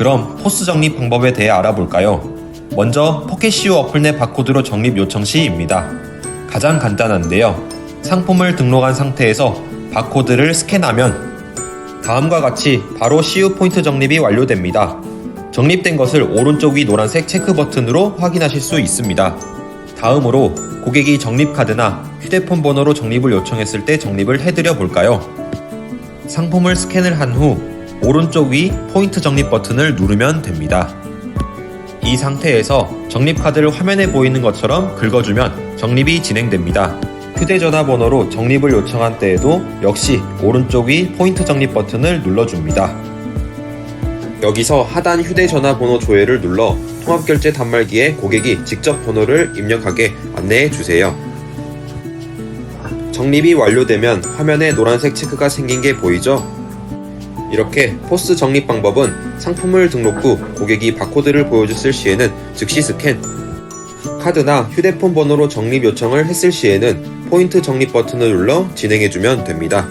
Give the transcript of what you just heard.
그럼 포스 적립 방법에 대해 알아볼까요? 먼저 포켓시오 어플 내 바코드로 적립 요청 시입니다. 가장 간단한데요. 상품을 등록한 상태에서 바코드를 스캔하면 다음과 같이 바로 CU 포인트 적립이 완료됩니다. 적립된 것을 오른쪽 위 노란색 체크 버튼으로 확인하실 수 있습니다. 다음으로 고객이 적립 카드나 휴대폰 번호로 적립을 요청했을 때 적립을 해드려 볼까요? 상품을 스캔을 한 후 오른쪽 위 포인트 적립 버튼을 누르면 됩니다. 이 상태에서 적립 카드를 화면에 보이는 것처럼 긁어주면 적립이 진행됩니다. 휴대전화 번호로 적립을 요청한 때에도 역시 오른쪽 위 포인트 적립 버튼을 눌러줍니다. 여기서 하단 휴대전화 번호 조회를 눌러 통합결제 단말기에 고객이 직접 번호를 입력하게 안내해 주세요. 적립이 완료되면 화면에 노란색 체크가 생긴 게 보이죠? 이렇게 포스 적립 방법은 상품을 등록 후 고객이 바코드를 보여줬을 시에는 즉시 스캔, 카드나 휴대폰 번호로 적립 요청을 했을 시에는 포인트 적립 버튼을 눌러 진행해주면 됩니다.